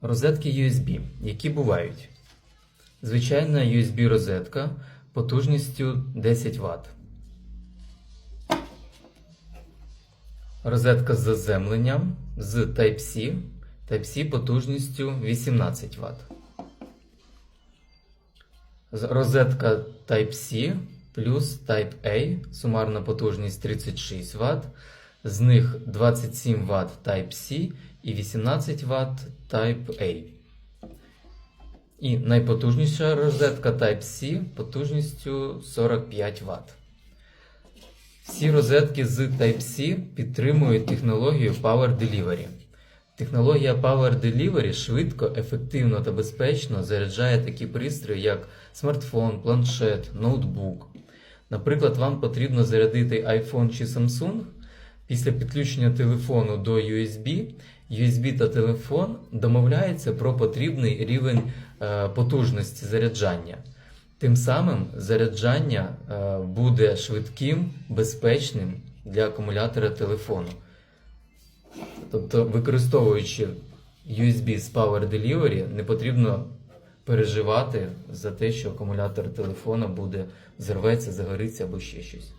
Розетки USB, які бувають. Звичайна USB розетка потужністю 10 Вт. Розетка з заземленням з Type-C. Type-C потужністю 18 Вт. Розетка Type-C плюс Type-A, сумарна потужність 36 Вт. З них 27 Вт Type-C і 18 Вт Type-A. І найпотужніша розетка Type-C потужністю 45 Вт. Всі розетки з Type-C підтримують технологію Power Delivery. Технологія Power Delivery швидко, ефективно та безпечно заряджає такі пристрої, як смартфон, планшет, ноутбук. Наприклад, вам потрібно зарядити iPhone чи Samsung. Після підключення телефону до USB, USB та телефон домовляються про потрібний рівень е, потужності заряджання. Тим самим заряджання е, буде швидким, безпечним для акумулятора телефону. Тобто, використовуючи USB з Power Delivery, не потрібно переживати за те, що акумулятор телефона буде зірветься, загориться або ще щось.